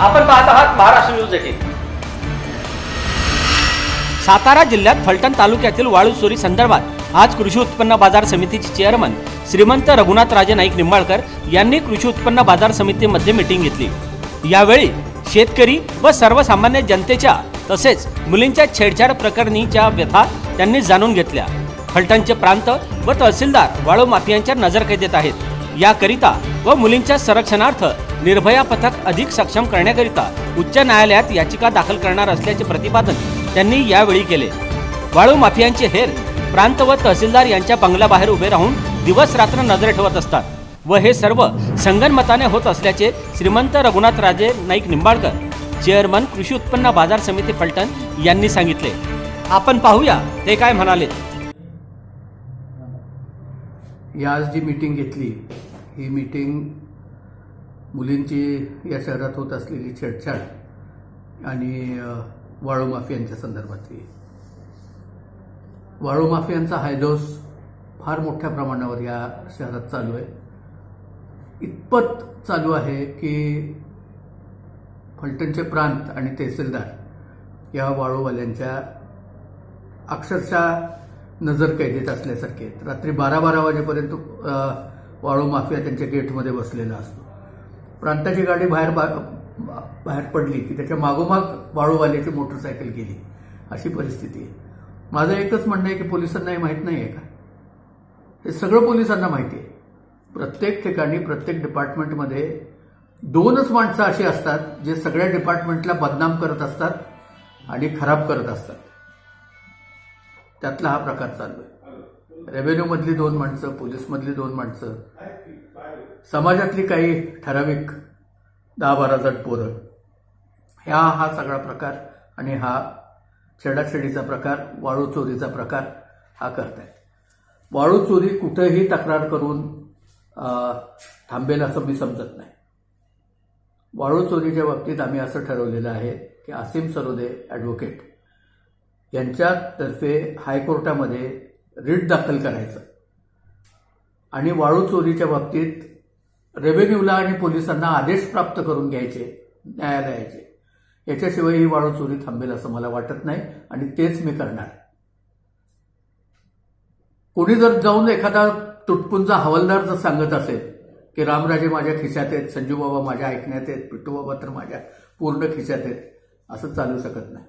Maharashtra news eighteen. Satara जिल्ह्यात फलटण तालुक्यातील वाळू चोरी संदर्भात आज कृषी उत्पन्न बाजार समितीचे चेअरमन श्रीमंत रघुनाथ राजे नाईक निंबाळकर यांनी कृषी उत्पन्न बाजार समितीमध्ये मिटिंग घेतली. यावेळी शेतकरी व सर्वसामान्य जनतेच्या तसेच मुलींच्या छेडछाड प्रकरणीच्या व्यथा त्यांनी जाणून घेतल्या. फलटणचे प्रांत व तहसीलदार वाळू माफियांच्या नजरकैदेत आहेत. याकरिता व मुलींच्या संरक्षणार्थ निर्भया पथक अधिक सक्षम करण्याकरिता उच्च न्यायालयात याचिका दाखल करणार असल्याचे प्रतिपादन त्यांनी यावेळी केले. वाळू माफियांचे हेर प्रांत व तहसीलदार यांच्या बंगल्याबाहेर उभे राहून दिवस रात्र नजर ठेवत असतात व हे सर्व संगनमताने होत असल्याचे श्रीमंत रघुनाथ राजे नाईक निंबाळकर चेअरमन कृषी उत्पन्न बाजार समिती फलटण यांनी सांगितले. आपण पाहूया ते काय म्हणाले. ही आज जी मीटिंग घेतली ही मीटिंग मुलींची या शहरात होत असलेली छेडछाड आणि वाळू माफियांच्या संदर्भातली. वाळू माफियांचा हायदोस फार मोठ्या प्रमाणावर या शहरात चालू आहे. इतपत चालू आहे की फलटणचे प्रांत आणि तहसीलदार या वाळूवाल्यांच्या अक्षरशः नजर कैदेत असल्यासारखे आहेत. रात्री बारा बारा वाजेपर्यंत वाळू माफिया त्यांच्या गेटमध्ये बसलेला असतो. प्रांताची गाडी बाहेर बा- बाहेर पडली की त्याच्या मागोमाग वाळूवाल्याची मोटरसायकल गेली. अशी परिस्थिती आहे. माझं एकच म्हणणं आहे की पोलिसांना हे माहीत नाही आहे का? हे सगळं पोलिसांना माहिती आहे. प्रत्येक ठिकाणी प्रत्येक डिपार्टमेंटमध्ये दोनच माणसं अशी असतात जे सगळ्या डिपार्टमेंटला बदनाम करत असतात आणि खराब करत असतात. त्यातला हा प्रकार चालू आहे. रेव्हेन्यूमधली दोन माणसं पोलीसमधली दोन माणसं समाजातली काही ठराविक दहा बारा जण पोरं ह्या हा सगळा प्रकार आणि हा छेडाछेडीचा प्रकार वाळू चोरीचा प्रकार हा करतायत. वाळू चोरी कुठेही तक्रार करून थांबेल असं मी समजत नाही. वाळू चोरीच्या बाबतीत आम्ही असं ठरवलेलं आहे की असीम सरोदे ॲडव्होकेट यांच्यातर्फे हायकोर्टामध्ये रिट दाखल करायचं. आणि वाळू चोरीच्या बाबतीत रेव्हेन्यूला आणि पोलिसांना आदेश प्राप्त करून घ्यायचे न्यायालयाचे. याच्याशिवाय ही वाळू चोरी थांबेल असं मला वाटत नाही आणि तेच मी करणार. कोणी जर जाऊन एखादा तुटपुंजा हवालदार जर सांगत असेल की रामराजे माझ्या खिशात आहेत संजू बाबा माझ्या ऐकण्यात आहेत पिट्टू बाबा तर माझ्या पूर्ण खिशात आहेत असं चालू शकत नाही.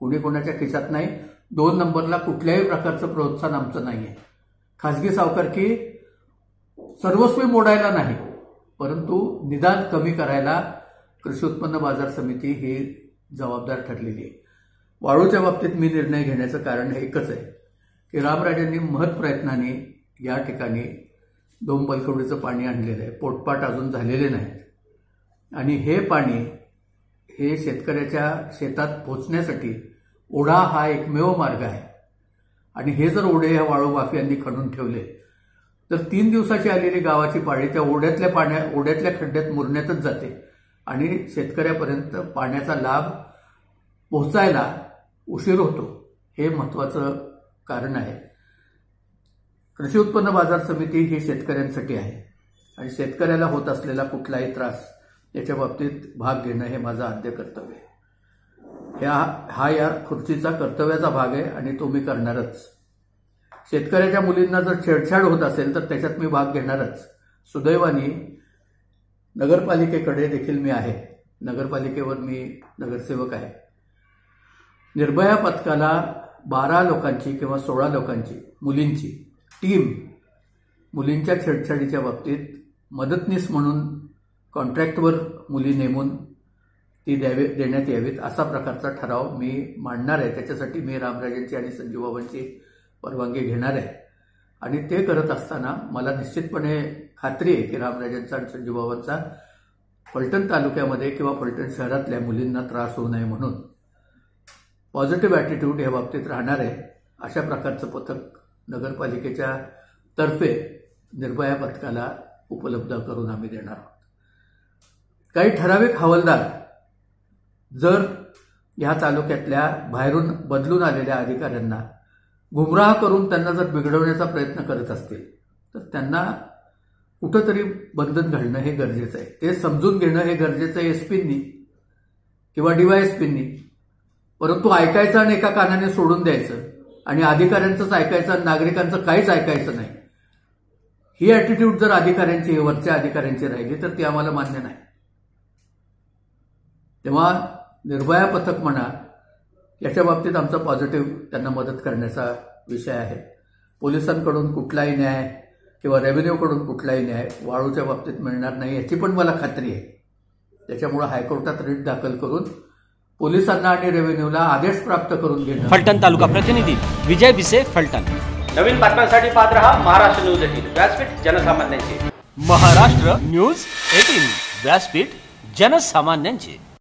कुणी कोणाच्या खिशात नाही. दोन नंबरला कुठल्याही प्रकारचं प्रोत्साहन आमचं नाही आहे खाजगी सावकारकी सर्वस्वी मोडायला नाही. परंतु निदान कमी करायला कृषी उत्पन्न बाजार समिती ही जबाबदार ठरलेली आहे. वाळूच्या बाबतीत मी निर्णय घेण्याचं कारण हे एकच आहे की रामराजांनी महत् प्रयत्नाने या ठिकाणी दोन बलकवडीचं पाणी आणलेलं आहे. पोटपाट अजून झालेले नाहीत. आणि हे पाणी हे शेतकऱ्याच्या शेतात पोचण्यासाठी ओढा हा एकमेव मार्ग आहे. आणि हे जर ओढे ह्या वाळू माफियांनी खणून ठेवले तर तीन दिवसाची आलेली गावाची पाळी त्या ओढ्यातल्या पाण्या ओढ्यातल्या खड्ड्यात मुरण्यातच जाते. आणि शेतकऱ्यापर्यंत पाण्याचा लाभ पोहोचायला उशीर होतो. हे महत्वाचं कारण आहे. कृषी उत्पन्न बाजार समिती ही शेतकऱ्यांसाठी आहे. आणि शेतकऱ्याला होत असलेला कुठलाही त्रास याच्या बाबतीत भाग घेणं हे माझं आद्य कर्तव्य आहे. ह्या हा या खुर्चीचा कर्तव्याचा भाग आहे आणि तो मी करणारच. शेतकऱ्याच्या मुलींना जर छेडछाड होत असेल तर त्याच्यात मी भाग घेणारच. सुदैवाने नगरपालिकेकडे देखील मी आहे. नगरपालिकेवर मी नगरसेवक आहे. निर्भया पथकाला बारा लोकांची किंवा सोळा लोकांची मुलींची टीम मुलींच्या छेडछाडीच्या बाबतीत मदतनीस म्हणून कॉन्ट्रॅक्टवर मुली नेमून ती द्यावी देण्यात यावीत असा प्रकारचा ठराव मी मांडणार आहे. त्याच्यासाठी मी रामराजेंची आणि संजीवबाबांची परवानगी घेणार आहे. आणि ते करत असताना मला निश्चितपणे खात्री आहे की रामराजेंचा आणि संजूबाबांचा फलटण तालुक्यामध्ये किंवा फलटण शहरातल्या मुलींना त्रास होऊ नये म्हणून पॉझिटिव्ह ॲटिट्यूड या बाबतीत राहणार आहे अशा प्रकारचं पथक नगरपालिकेच्या तर्फे निर्भया पथकाला उपलब्ध करून आम्ही देणार आहोत. काही ठराविक हवालदार जर ह्या तालुक्यातल्या बाहेरून बदलून आलेल्या अधिकाऱ्यांना गुमराह करून त्यांना जर बिघडवण्याचा प्रयत्न करत असतील तर त्यांना कुठंतरी बंधन घालणं हे गरजेचं आहे. ते समजून घेणं हे गरजेचं आहे एसपींनी किंवा डीवायएसपींनी परंतु ऐकायचं आणि एका कानाने सोडून द्यायचं आणि अधिकाऱ्यांचंच ऐकायचं आणि नागरिकांचं काहीच ऐकायचं नाही ही अॅटिट्यूड जर अधिकाऱ्यांची वरच्या अधिकाऱ्यांची राहिली तर ती आम्हाला मान्य नाही. तेव्हा निर्भया पथक म्हणा याच्या बाबतीत आमचा पॉझिटिव्ह त्यांना मदत करण्याचा विषय आहे. पोलिसांकडून कुठलाही न्याय किंवा रेव्हेन्यूकडून कुठलाही न्याय वाळूच्या बाबतीत मिळणार नाही याची पण मला खात्री आहे. त्याच्यामुळे हायकोर्टात रिट दाखल करून पोलिसांना आणि रेव्हेन्यूला आदेश प्राप्त करून घेणं. फलटण तालुका प्रतिनिधी विजय बिसे फलटण. नवीन बातम्यांसाठी पाहत रहा महाराष्ट्र न्यूज एटीन. व्यासपीठ जनसामान्यांचे. Maharashtra news eighteen. व्यासपीठ जनसामान्यांचे.